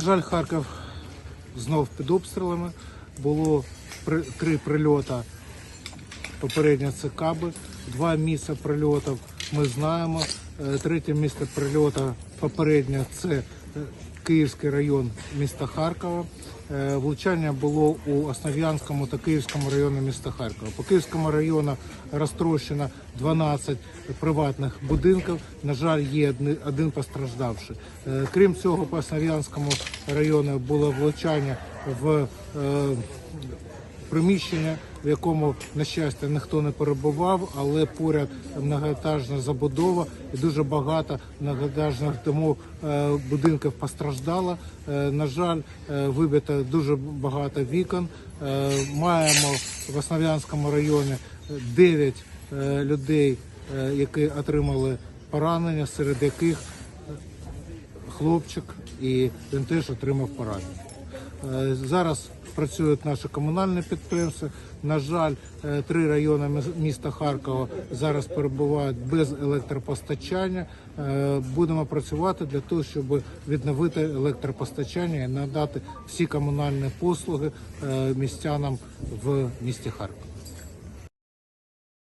На жаль, Харків знов під обстрілами. Було три прильоти. Попередньо це каби, два місця прильотів ми знаємо. Е, Третє місце прильоту попередньо це е, Київський район міста Харкова. Е, Влучання було у Основ'янському та Київському районі міста Харкова. По Київському району розтрощено 12 приватних будинків. На жаль, є один постраждавший. Е, Крім цього, по Основ'янському району було влучання в е, приміщення, в якому, на щастя, ніхто не перебував, але поряд многоетажна забудова і дуже багато многоетажних домов е, будинків постраждало. Е, На жаль, е, вибито дуже багато вікон. Маємо в Основ'янському районі 9 е, людей, які отримали поранення, серед яких хлопчик, і він теж отримав поранення. Е, Зараз працюють наші комунальні підприємства. На жаль, е, три райони міс- міста Харкова зараз перебувають без електропостачання. Е, Будемо працювати для того, щоб відновити електропостачання і надати всі комунальні послуги містянам в місті Харків.